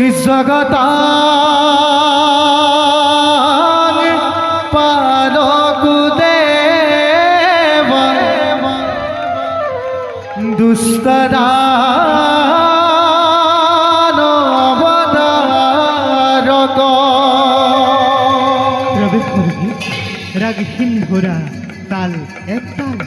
জগত দুস্তরা রাগহীন ঘোড়া তাল এক তাল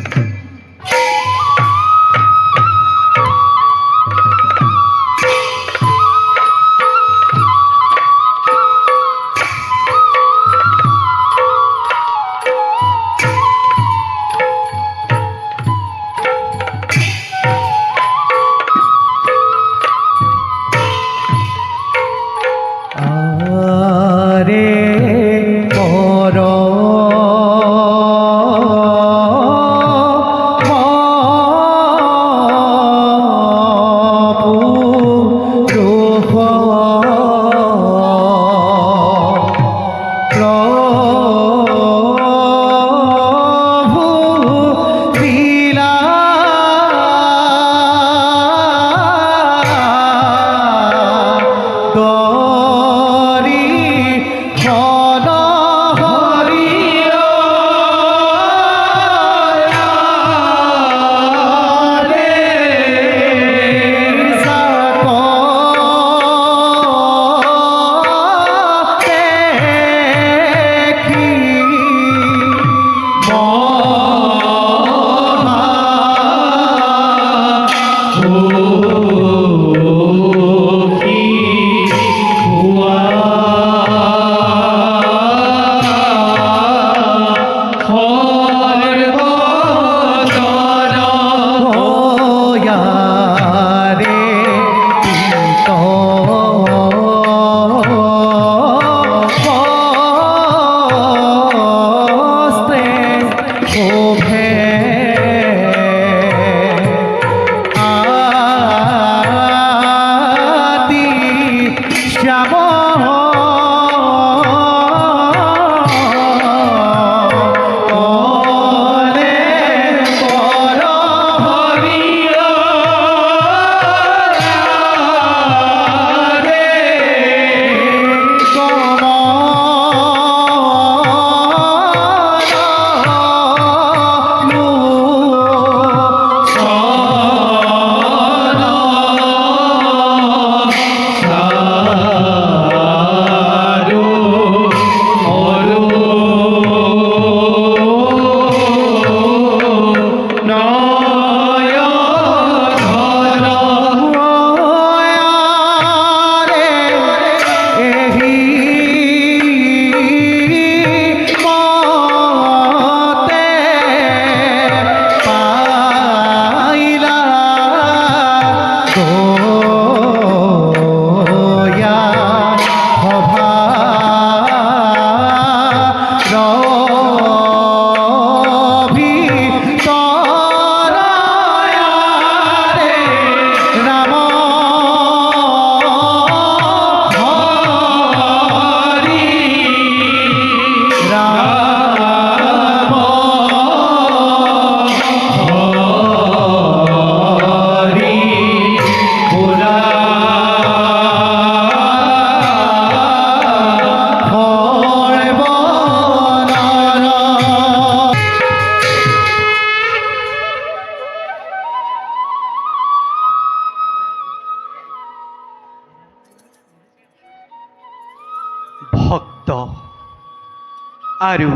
আৰু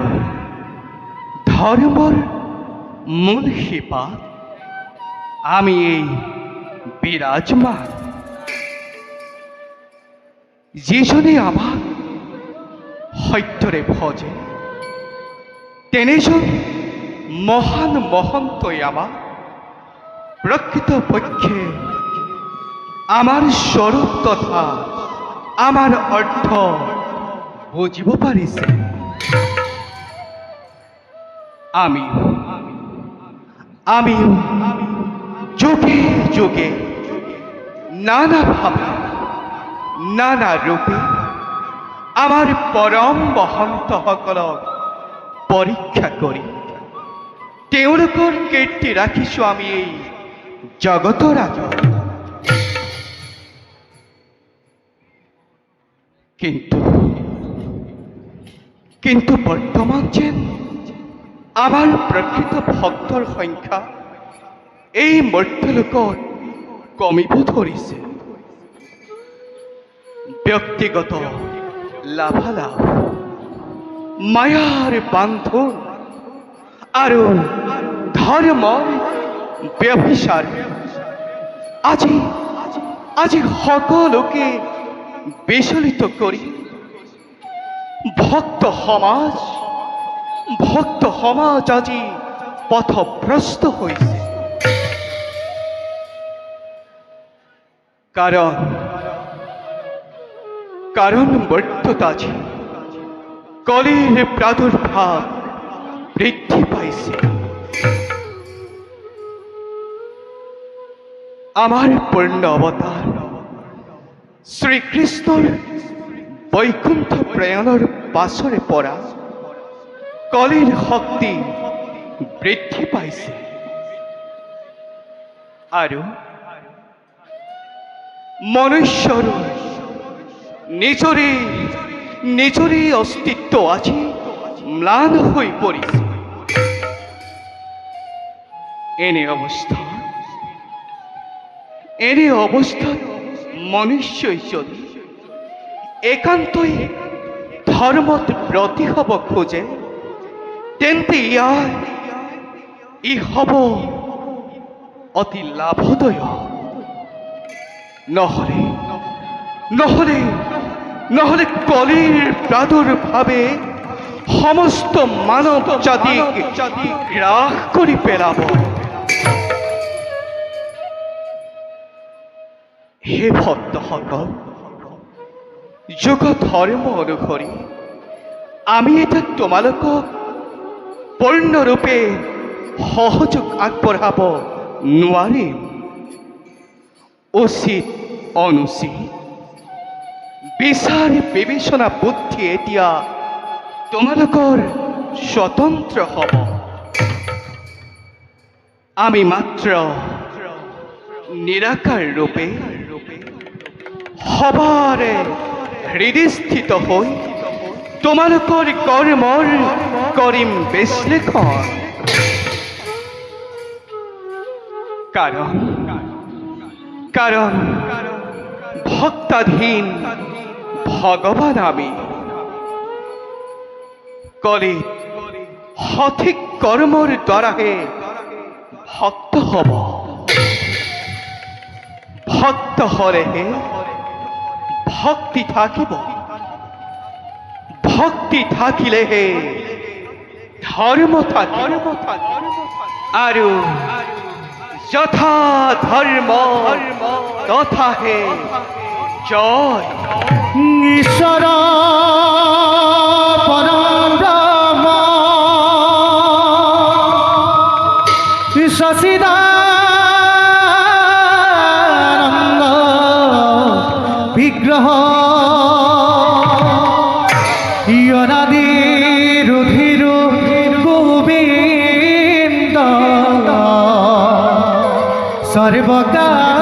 ধৰ্মৰ মূল শিপা আমি এই বিৰাজমান যিজনে আমাক সত্যৰে ভজে তেনেজন মহান মহন্তই আমাক প্ৰকৃতপক্ষে আমাৰ স্বৰূপ তথা আমাৰ অৰ্থ বুজিব পাৰিছে। আমিও আমিও যুগে যুগে নানাভাবে নানা রূপে আমাৰ পৰম বসন্তসকলক পৰীক্ষা কৰি তেওঁলোকৰ কীৰ্তি ৰাখিছোঁ আমি এই জগতৰ আগত কিন্তু কিন্তু বৰ্তমান যে আমাৰ প্ৰকৃত ভক্তৰ সংখ্যা এই মৰ্ত্যলোকত কমিব ধৰিছে। ব্যক্তিগত লাভালাভ, মায়াৰ বান্ধোন আৰু ধৰ্মৰ ব্যভিচাৰ। আজি আজি সকলোকে বিচলিত কৰি ভক্ত সমাজ ভক্ত সমাজ আজি পথভ্ৰষ্ট হৈছে কাৰণ কারণ বর্ততাজি কলির প্রাদুর্ভাব বৃদ্ধি পাইছে। আমার পূর্ণ অবতার শ্রীকৃষ্ণর বৈকুণ্ঠ প্রয়াণৰ পাছৰে পৰা কলিৰ শক্তি বৃদ্ধি পাইছে। আৰু মনুষ্যৰো নিজৰে নিজৰে অস্তিত্ব আজি ম্লান হৈ পৰিছে। এনে অৱস্থা, এনে অৱস্থাত মনুষ্যই যদি একান্তই ধৰ্মত ব্ৰতী হ'ব খোজে। তেন্তে ই হ'ব অতি লাভদায়ক নহ'লে নহ'লে নহ'লে কলিৰ প্ৰাদুৰ্ভাৱে সমস্ত মানৱ জাতি গ্ৰাস কৰি পেলাব। হে ভক্তসকল যোগ ধৰ্ম অনুসৰি আমি এতিয়া তোমালোকক পূৰ্ণৰূপে সহযোগ আগবঢ়াব নোৱাৰিম। উচিত অনুচিত বিচাৰ বিবেচনা বুদ্ধি এতিয়া তোমালোকৰ স্বতন্ত্ৰ হ'ব। আমি মাত্ৰ নিৰাকাৰ ৰূপে সবাৰে হৃদয়স্থিত হৈ তোমালোকৰ কৰ্মৰ কৰিম বিশ্লেষণ। কাৰণ কাৰণ ভক্তাধীন ভগৱান আমি। কলি সঠিক কৰ্মৰ দ্বাৰাহে ভক্ত হ'ব। ভক্ত হলেহে ভক্তি থাকিব। ভক্তি থাকিলেহে ধৰ্ম থাকিব আৰু যথা ধৰ্ম তথাহে জয়। ঈশ্বর সর্বকাল